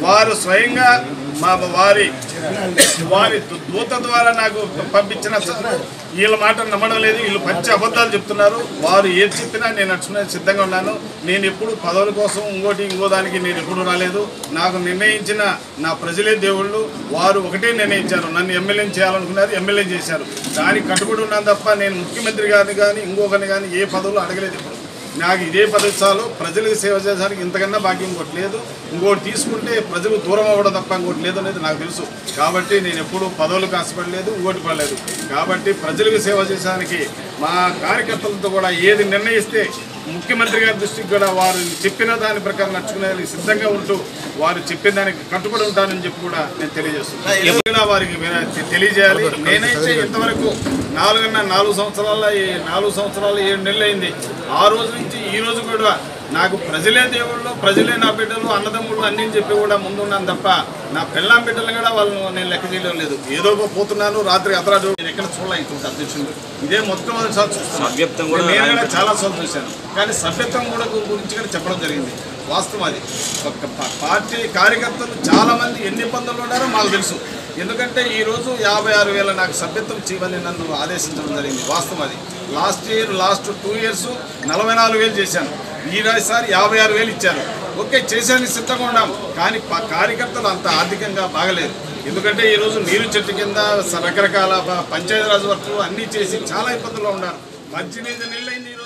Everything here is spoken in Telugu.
వారు స్వయంగా మా వారి వారి దూత ద్వారా నాకు పంపించిన వీళ్ళ మాట నమ్మడం లేదు. వీళ్ళు మంచి అబద్ధాలు చెప్తున్నారు. వారు ఏది చెప్పినా నేను నడుచుకునే సిద్ధంగా ఉన్నాను. నేను ఎప్పుడు పదవుల కోసం ఇంకోటి ఇంకో దానికి నేను ఎప్పుడు రాలేదు. నాకు నిర్ణయించిన నా ప్రజలే దేవుళ్ళు. వారు ఒకటే నిర్ణయించారు. నన్ను ఎమ్మెల్యే చేయాలనుకున్నారు ఎమ్మెల్యే చేశారు. దానికి కట్టుబడి ఉన్నాను తప్ప నేను ముఖ్యమంత్రి గారిని కానీ ఇంకొకరిని కానీ ఏ పదవులు అడగలేదు ఇప్పుడు. నాకు ఇదే పదవి చాలు. ప్రజలకు సేవ చేయడానికి ఇంతకన్నా భాగ్యం ఇంకోటి లేదు. ఇంకోటి తీసుకుంటే ప్రజలు దూరం అవ్వడం తప్ప ఇంకోటి లేదు అనేది నాకు తెలుసు. కాబట్టి నేను ఎప్పుడు పదవులకు ఆశపడలేదు ఇంకోటి పడలేదు. కాబట్టి ప్రజలకు సేవ చేయడానికి మా కార్యకర్తలతో కూడా ఏది నిర్ణయిస్తే ముఖ్యమంత్రి గారి దృష్టికి కూడా వారు చెప్పిన దాని ప్రకారం నడుచుకునేందుకు సిద్ధంగా ఉంటూ వారు చెప్పిన దానికి కట్టుబడి ఉంటానని చెప్పి కూడా నేను తెలియజేస్తున్నాను. ఎప్పుడైనా వారికి తెలియజేయాలి. నేనైతే ఇంతవరకు నాలుగున్న నాలుగు సంవత్సరాల నాలుగు సంవత్సరాలు ఏడు నెలలు అయింది ఆ రోజు నుంచి ఈ రోజు కూడా నాకు ప్రజలే దేవుళ్ళు ప్రజలే నా బిడ్డలు అన్నదమ్ముళ్ళు అన్ని చెప్పి కూడా ముందున్నాను తప్ప నా పిల్లం బిడ్డలు కూడా వాళ్ళను నేను లెక్క చేయడం లేదు. ఏదో పోతున్నాను రాత్రి అతరాజు నేను ఎక్కడ చూడలే ఇటువంటి అధ్యక్షుడు. ఇదే మొట్టమొదటిసారి చూస్తున్నాను సభ్యత్వం కూడా నేను కూడా చాలా సార్లు చూశాను కానీ సభ్యత్వం కూడా గురించి కూడా చెప్పడం జరిగింది. వాస్తవం అది. ఒక పార్టీ కార్యకర్తలు చాలా మంది ఎన్ని ఇబ్బందులు ఉన్నారో మాకు తెలుసు. ఎందుకంటే ఈ రోజు యాభై ఆరు వేల నాకు సభ్యత్వం చేయమని నన్ను ఆదేశించడం జరిగింది. వాస్తవం అది. Last year last two years నలభై నాలుగు వేలు చేశాను. ఈసారి యాభై ఆరు వేలు ఇచ్చారు. ఓకే చేసేందుకు సిద్ధంగా ఉన్నాం. కానీ కార్యకర్తలు అంత ఆర్థికంగా బాగలేదు. ఎందుకంటే ఈరోజు నీరు చెట్టు కింద రకరకాల ప- పంచాయతీరాజ్ వర్కులు అన్నీ చేసి చాలా ఇబ్బందుల్లో ఉన్నారు. మంచినీళ్ళు నీళ్ళైంది ఈరోజు